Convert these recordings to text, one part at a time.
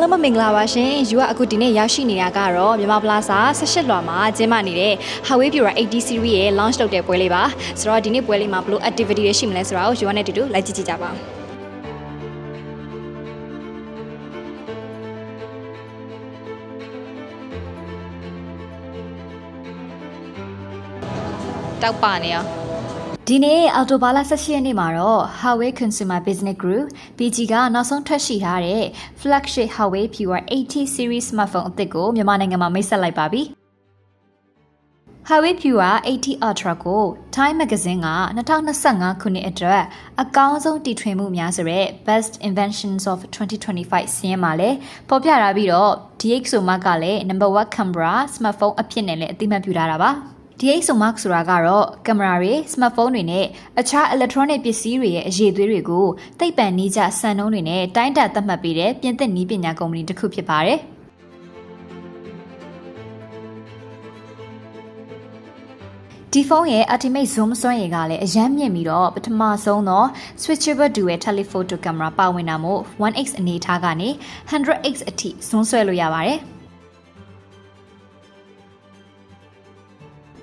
လုံးမင်္ဂလာပါရှင်ယူကအခုဒီနေ့ရောက်ရှိနေတာကတော့မြန်မာပလာဇာ18လွာမှာကျင်းပနေတဲ့ Highway Pura 80 series ရဲ့ launch လုပ်တဲ့ပွဲလေးပါဆိုတော့ဒီနေ့ပွဲလေးမှာဘယ်လို activity တွေရှိမလဲဆိုတာကိုယူကနဲ့တူတူလိုက်ကြည့်ကြည့်ကြပါဦးတောက်ပါနေရော ဒီနေ့အော်တိုဘာလ18ရက်နေ့မှာတော့ Huawei Consumer Business Group PG ကနောက်ဆုံးထွက်ရှိထားတဲ့ flagship Huawei Pure 80 series smartphone အသစ်ကိုမြန်မာနိုင်ငံမှာမိတ်ဆက်လိုက်ပါပြီ။ Huawei Pure 80 Ultra ကို Time Magazine က2025ခုနှစ်အတွက်အကောင်းဆုံးတီထွင်မှုများဆိုတဲ့ Best Inventions of 2025စီးရင်မှာလဲပေါ်ပြထားပြီးတော့ DxO Mark ကလည်း Number 1 Camera Smartphone အဖြစ်နဲ့လည်းအသိမှတ်ပြုထားတာပါ။ DxO Mark ဆိုတာကတော့ကင်မရာတွေ၊စမတ်ဖုန်းတွေနဲ့အခြား electronic ပစ္စည်းတွေရဲ့အရေးသွေးတွေကိုသိပ္ပံနည်းကျစံနှုန်းတွေနဲ့တိုင်းတာသတ်မှတ်ပေးတဲ့ပြင်သစ်နည်းပညာကုမ္ပဏီတစ်ခုဖြစ်ပါတယ်။ဒီဖုန်းရဲ့ ultimate zoom စွမ်းရည်ကလည်းအရန်မြင့်ပြီးတော့ပထမဆုံးသော switchable dual telephoto camera ပါဝင်တာမို့ 1x အနေအထားကနေ 100x အထိ zoom ဆွဲလို့ရပါတယ်။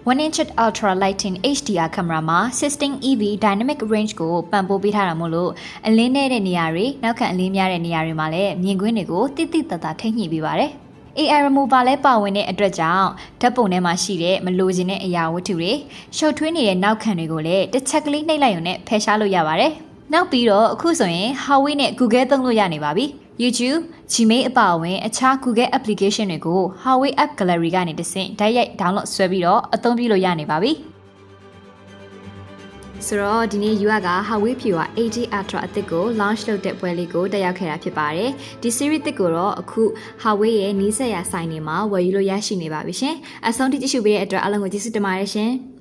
1 inch ultra lighting HDR ကင်မရာမှာ 16 EV dynamic range ကိုပံ့ပိုးပေးထားတာမို့လို့အလင်းနေတဲ့နေရာတွေနောက်ခံအလင်းများတဲ့နေရာတွေမှာလည်းမြင်ကွင်းတွေကိုတိတိတတ်တာထိညှိပေးပါတယ်။ AI remover လည်းပါဝင်တဲ့အတွက်ကြောင့်ဓာတ်ပုံထဲမှာရှိတဲ့မလိုချင်တဲ့အရာဝတ္ထုတွေရှုပ်ထွေးနေတဲ့နောက်ခံတွေကိုလည်းတစ်ချက်ကလေးနှိပ်လိုက်ရုံနဲ့ဖယ်ရှားလို့ရပါတယ်။နောက်ပြီးတော့အခုဆိုရင် Huawei နဲ့ Google သုံးလို့ရနေပါပြီ။ YouTube, Gmail အပါအဝင်အခြား Google application တွေကို Huawei App Gallery ကနေတဆင့်ဓာတ်ရိုက် download ဆွဲပြီးတော့အသုံးပြုလို့ရနေပါပြီ။ဆိုတော့ဒီနေ့ UA က Huawei Pure 80 Ultra အသစ်ကို launch လုပ်တဲ့ပွဲလေးကိုတက်ရောက်ခဲ့တာဖြစ်ပါတယ်။ဒီ series အသစ်ကိုတော့အခု Huawei ရဲ့နီးစပ်ရာဆိုင်တွေမှာဝယ်ယူလို့ရရှိနေပါပြီရှင်။အဆုံးထိကြည့်ရှုပေးတဲ့အတွက်အားလုံးကိုကျေးဇူးတင်ပါတယ်ရှင်။